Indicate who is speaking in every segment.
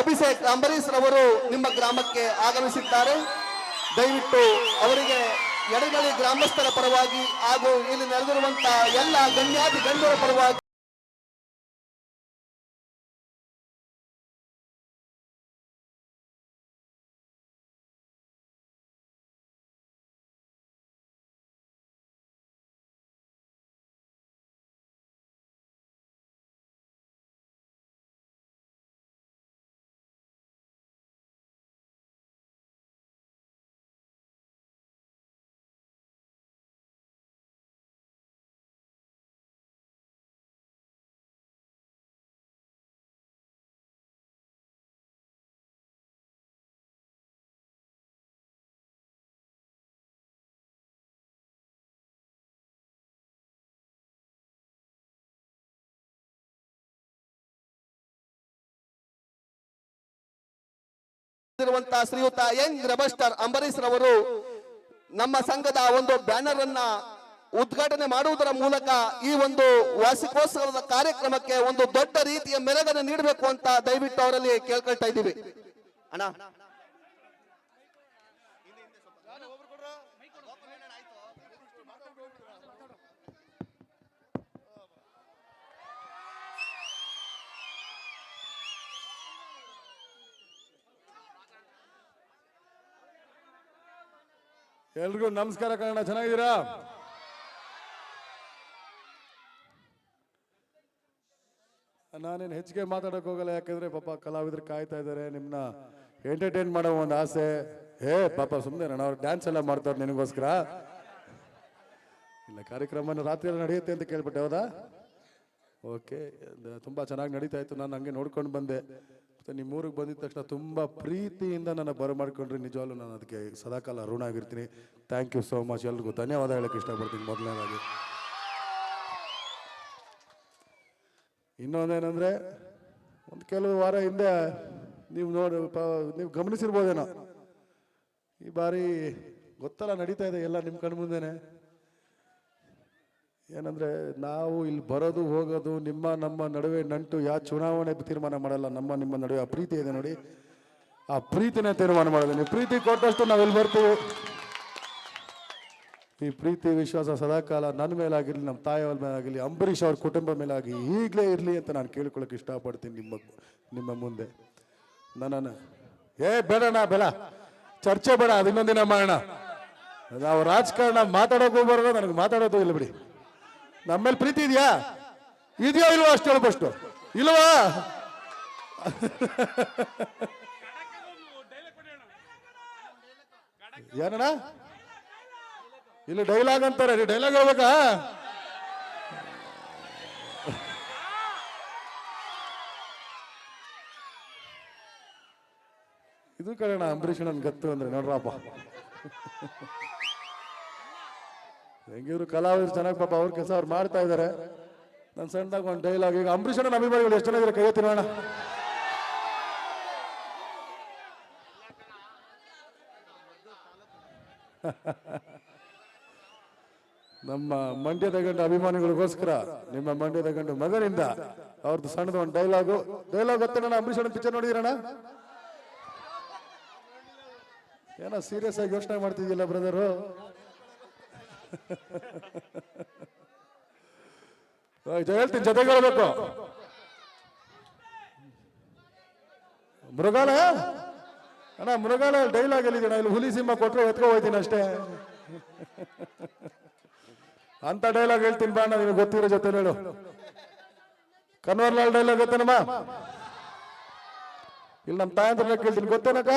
Speaker 1: ಅಭಿಷೇಕ್ ಅಂಬರೀಶ್ ರವರು ನಿಮ್ಮ ಗ್ರಾಮಕ್ಕೆ ಆಗಮಿಸಿದ್ದಾರೆ. ದಯವಿಟ್ಟು ಅವರಿಗೆ ಎಡಗಳಿ ಗ್ರಾಮಸ್ಥರ ಪರವಾಗಿ ಹಾಗೂ ಇಲ್ಲಿ ನೆರೆದಿರುವಂತಹ ಎಲ್ಲ ಗಣ್ಯಾತಿ ಗಣ್ಯರ ಪರವಾಗಿ ಶ್ರೀಯುತ ಯಂಗ್ ರೆಬಸ್ಟರ್ ಅಂಬರೀಶ್ ರವರು ನಮ್ಮ ಸಂಘದ ಒಂದು ಬ್ಯಾನರ್ ಅನ್ನ ಉದ್ಘಾಟನೆ ಮಾಡುವುದರ ಮೂಲಕ ಈ ಒಂದು ವಾರ್ಷಿಕೋತ್ಸವದ ಕಾರ್ಯಕ್ರಮಕ್ಕೆ ಒಂದು ದೊಡ್ಡ ರೀತಿಯ ಮೆರಗನ್ನು ನೀಡಬೇಕು ಅಂತ ದಯವಿಟ್ಟು ಅವರಲ್ಲಿ ಕೇಳ್ಕೊಳ್ತಾ ಇದ್ದೀವಿ. ಅಣ್ಣ
Speaker 2: ಎಲ್ರಿಗೂ ನಮಸ್ಕಾರ ಕನ್ನಡ, ಚೆನ್ನಾಗಿದ್ದೀರಾ? ನಾನೇನು ಹೆಚ್ಚಿಗೆ ಮಾತಾಡಕ್ ಹೋಗಲ್ಲ, ಯಾಕಂದ್ರೆ ಪಾಪ ಕಲಾವಿದ್ರು ಕಾಯ್ತಾ ಇದ್ದಾರೆ ನಿಮ್ಮನ್ನ ಎಂಟರ್ಟೈನ್ ಮಾಡೋ ಒಂದು ಆಸೆ. ಏ ಪಾಪ ಸುಮ್ಮನೆ ನಾನು ಅವ್ರು ಡ್ಯಾನ್ಸ್ ಎಲ್ಲ ಮಾಡ್ತಾರೆ ನಿನಗೋಸ್ಕರ. ಇಲ್ಲ ಕಾರ್ಯಕ್ರಮ ರಾತ್ರಿ ಎಲ್ಲ ನಡೆಯುತ್ತೆ ಅಂತ ಕೇಳ್ಬಿಟ್ಟೆ, ಹೌದಾ? ಓಕೆ ತುಂಬ ಚೆನ್ನಾಗಿ ನಡೀತಾ ಇತ್ತು, ನಾನು ಹಂಗೆ ನೋಡ್ಕೊಂಡು ಬಂದೆ. ಮತ್ತೆ ನಿಮ್ಮ ಊರಿಗೆ ಬಂದಿದ ತಕ್ಷಣ ತುಂಬ ಪ್ರೀತಿಯಿಂದ ನನ್ನ ಬರಮಾಡ್ಕೊಂಡ್ರೆ ನಿಜವಾಗ್ಲೂ ನಾನು ಅದಕ್ಕೆ ಸದಾಕಾಲ ಋಣ ಆಗಿರ್ತೀನಿ. ಥ್ಯಾಂಕ್ ಯು ಸೋ ಮಚ್ ಎಲ್ರಿಗೂ ಧನ್ಯವಾದ ಹೇಳಕ್ಕೆ ಇಷ್ಟಪಡ್ತೀನಿ. ಮೊದಲನೇದಾಗಿ. ಇನ್ನೊಂದೇನೆಂದರೆ, ಒಂದು ಕೆಲವು ವಾರ ಹಿಂದೆ ನೀವು ನೋಡಿ ನೀವು ಗಮನಿಸಿರ್ಬೋದೇನೋ. ಈ ಬಾರಿ ಗೊತ್ತಲ್ಲ ನಡೀತಾ ಇದೆ ಎಲ್ಲ ನಿಮ್ಮ ಕಣ್ಮುಂದೆನೆ. ಏನಂದ್ರೆ ನಾವು ಇಲ್ಲಿ ಬರೋದು, ಹೋಗೋದು, ನಿಮ್ಮ, ನಮ್ಮ ನಡುವೆ ನಂಟು ಯಾವ ಚುನಾವಣೆ ತೀರ್ಮಾನ ಮಾಡಲ್ಲ, ನಮ್ಮ, ನಿಮ್ಮ ನಡುವೆ ಆ ಪ್ರೀತಿ ಇದೆ ನೋಡಿ. ಆ ಪ್ರೀತಿನೇ ತೀರ್ಮಾನ ಮಾಡೋದು. ನೀವು ಪ್ರೀತಿ ಕೊಟ್ಟಷ್ಟು ಇಲ್ಲಿ ಬರ್ತೀವಿ. ಈ ಪ್ರೀತಿ, ವಿಶ್ವಾಸ ಸದಾಕಾಲ ನನ್ನ ಮೇಲಾಗಿರಲಿ ನಮ್ಮ ತಾಯಿಯವ್ರ ಮೇಲಾಗಿರಲಿ, ಅಂಬರೀಷ್ ಅವ್ರ ಕುಟುಂಬ ಮೇಲಾಗಿ ಈಗಲೇ ಇರಲಿ ಅಂತ ನಾನು ಕೇಳ್ಕೊಳಕ್ಕೆ ಇಷ್ಟಪಡ್ತೀನಿ ನಿಮ್ಮ ನಿಮ್ಮ ಮುಂದೆ. ನನ್ನನ್ನು. ಏ, ಬೇಡಣ್ಣ, ಬೇಡ. ಚರ್ಚೆ ಬೇಡ ಅದು ಇನ್ನೊಂದಿನ ಮಾಡೋಣ. ನಾವು ರಾಜಕಾರಣ ಮಾತಾಡೋಕ್ಕೂ ಹೋಗ್ಬಾರ್ದು ನನಗೆ ಮಾತಾಡೋದು ಇಲ್ಲ ಬಿಡಿ. ನಮ್ಮೇಲೆ ಪ್ರೀತಿ ಇದೆಯಾ? ಇದೆಯೋ ಇಲ್ವೋ ಅಷ್ಟು ಹೇಳು ಫಸ್ಟು ಇಲ್ವಾ? ಏನಣ್ಣ? ಇಲ್ಲಿ ಡೈಲಾಗ್ ಅಂತಾರೆ ಡೈಲಾಗ್ ಹೇಳ್ಬೇಕಾ? ಇದು ಕಡೆ ಅಂಬರೀಷ್ ನನ್ ಗತ್ತು ಅಂದ್ರೆ ನೋಡ್ರಪ್ಪ. ಹೆಂಗಿದ್ರು ಕಲಾವಿದ್ರು ಚೆನ್ನಾಗಿ ಪಾಪ ಅವ್ರ ಕೆಲಸ ಅವ್ರು ಮಾಡ್ತಾ ಇದ್ದಾರೆ ನನ್ನ ಸಣ್ಣದಾಗ ಒಂದು ಡೈಲಾಗ್ ಈಗ ಅಂಬರೀಷ್ ಅಣ್ಣ ಅಭಿಮಾನಿಗಳು ಎಷ್ಟು ಜನ ಇದ್ದಾರೆ ಕೈ ತಿನ್ನೋಣ ನಮ್ಮ ಮಂಡ್ಯದ ಗಂಡು ಅಭಿಮಾನಿಗಳಿಗೋಸ್ಕರ, ನಿಮ್ಮ ಮಂಡ್ಯದ ಗಂಡು ಮಗನಿಂದ ಅವ್ರದ್ದು ಸಣ್ಣದ ಒಂದು ಡೈಲಾಗು ಡೈಲಾಗ್ ಗೊತ್ತಣ್ಣ ಅಂಬರೀಷ್ ಅಣ್ಣ ಪಿಕ್ಚರ್ ನೋಡಿದಿರಣ್ಣ? ಏನೋ ಸೀರಿಯಸ್ ಆಗಿ ಯೋಚನೆ ಮಾಡ್ತಿದ್ದಿಲ್ಲ ಬ್ರದರು ಹೇಳ್ತೀನಿ, ಜೊತೆಗೆ ಹೇಳ್ಬೇಕು. ಮೃಗಾಲಯ? ಅಣ್ಣ ಮೃಗಾಲಯ ಡೈಲಾಗ್ ಎಲ್ಲಿದ್ದೀಣ ಇಲ್ಲಿ ಹುಲಿ ಸಿಂಹ ಕೊಟ್ಟರೆ ಎತ್ಕೊ ಹೋಯ್ತೀನಿ ಅಷ್ಟೇ. ಅಂತ ಡೈಲಾಗ್ ಹೇಳ್ತೀನಿ ಬಾ ನಿನಗೆ ಗೊತ್ತಿರೋ ಜೊತೆ ಹೇಳು. ಕನ್ವರ್ಲಾಲ್ ಡೈಲಾಗ್ ಗೊತ್ತೇನಮ್ಮ ಇಲ್ಲಿ ನಮ್ಮ ತಾಯಂದ್ರ ಕೇಳ್ತೀನಿ, ಗೊತ್ತೇನಕ್ಕ?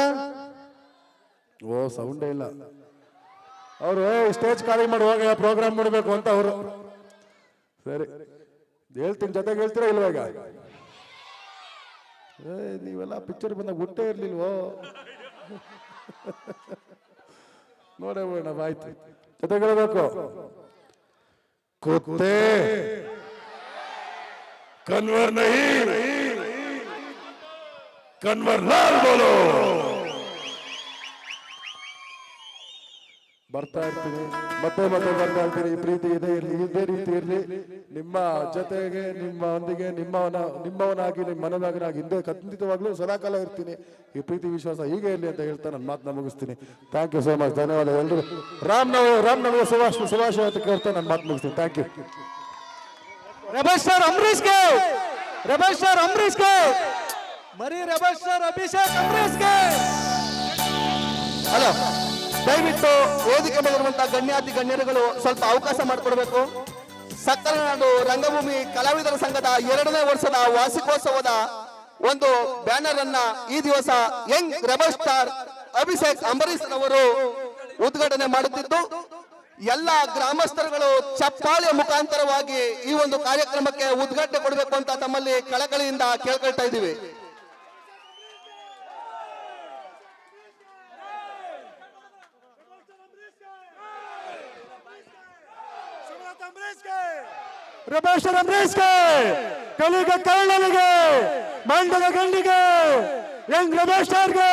Speaker 2: ಓ ಸೌಂಡೇ ಇಲ್ಲ. ಅವರು ಸ್ಟೇಜ್ ಖಾಲಿ ಮಾಡುವಾಗ ಪ್ರೋಗ್ರಾಮ್ ಮಾಡಬೇಕು ಅಂತ ಅವರು. ಸರಿ. ಹೇಳ್ತೀನಿ, ಜೊತೆಗೆ ಹೇಳ್ತೀರಾ ಇಲ್ವಾ ಈಗ? ಏ, ನೀವೆಲ್ಲ ಪಿಕ್ಚರ್ ಬಂದಾಗ ಹುಟ್ಟೇ ಇರ್ಲಿಲ್ವೋ? ನೋಡೇ ಬಿಡೋಣ ಆಯ್ತು ಜೊತೆಗೆ ಹೇಳ್ಬೇಕು. ಕೂತೆ ಕನ್ವರ್ ನಹಿ, ಕನ್ವರ್ ಲಾಲ್ ಬೋಲೋ. ಬರ್ತಾ ಇರ್ತೀನಿ ಮತ್ತೆ ಮತ್ತೆ ಬರ್ತಾ ಇರ್ತೀನಿ ಈ ಪ್ರೀತಿ ಇದೆ ಇರಲಿ ಇದೇ ರೀತಿ ಇರಲಿ. ನಿಮ್ಮ ಜೊತೆಗೆ ನಿಮ್ಮೊಂದಿಗೆ ನಿಮ್ಮವನ ನಿಮ್ಮವನಾಗಿ ನಿಮ್ಮ ಮನನಾಗಿ ಹಿಂದೆ ಖಂಡಿತವಾಗ್ಲೂ ಸದಾಕಾಲ ಇರ್ತೀನಿ. ಈ ಪ್ರೀತಿ ವಿಶ್ವಾಸ ಹೀಗೆ ಇರಲಿ ಅಂತ ಹೇಳ್ತಾ ನನ್ನ ಮಾತನ್ನ ಮುಗಿಸ್ತೀನಿ. ಥ್ಯಾಂಕ್ ಯು ಸೋ ಮಚ್ ಧನ್ಯವಾದ ಎಲ್ಲರೂ ರಾಮ್ ನವ ರಾಮ್ ನವ ಸುಭಾಷ್ ಸುಭಾಷ್ ಅಂತ ಕೇಳ್ತಾ ನನ್ನ ಮಾತು ಮುಗಿಸ್ತೀನಿ. ಥ್ಯಾಂಕ್ ಯು
Speaker 3: ರೆಬಲ್ ಸರ್ ಅಂಬರೀಷ್ಗೆ ರೆಬಲ್ ಸರ್ ಅಂಬರೀಷ್ಗೆ ಮರಿ ರೆಬಲ್ ಸ್ಟಾರ್ ಅಭಿಷೇಕ್ ಅಂಬರೀಷ್ಗೆ
Speaker 1: ಹಲೋ. ದಯವಿಟ್ಟು ವೇದಿಕೆ ಮೇಲಿರುವಂತಹ ಗಣ್ಯಾತಿ, ಗಣ್ಯರುಗಳು ಸ್ವಲ್ಪ ಅವಕಾಶ ಮಾಡಿಕೊಡ್ಬೇಕು. ಸಕ್ಕರೆ ನಾಡು ರಂಗಭೂಮಿ ಕಲಾವಿದರ ಸಂಘದ ಎರಡನೇ ವರ್ಷದ ವಾರ್ಷಿಕೋತ್ಸವದ ಒಂದು ಬ್ಯಾನರ್ ಅನ್ನ ಈ ದಿವಸ young rebel star Abhishek Ambareesh ಅವರು ಉದ್ಘಾಟನೆ ಮಾಡುತ್ತಿದ್ದು, ಎಲ್ಲ ಗ್ರಾಮಸ್ಥರುಗಳು ಚಪ್ಪಾಳೆಯ ಮುಖಾಂತರವಾಗಿ ಈ ಒಂದು ಕಾರ್ಯಕ್ರಮಕ್ಕೆ ಉದ್ಘಾಟನೆ ಕೊಡಬೇಕು ಅಂತ ತಮ್ಮಲ್ಲಿ ಕಳಕಳಿಯಿಂದ ಕೇಳ್ಕೊಳ್ತಾ ಇದ್ದೀವಿ.
Speaker 3: ಸ್ಟಾರ್ ಅಂಬರೀಷ್ಗೆ ಕಲಿಗ ಕಳ್ಳನಿಗೆ ಮಂಡಲ ಗಂಡಿಗೆ ಯಂಗ್ ಸ್ಟಾರ್ಗೆ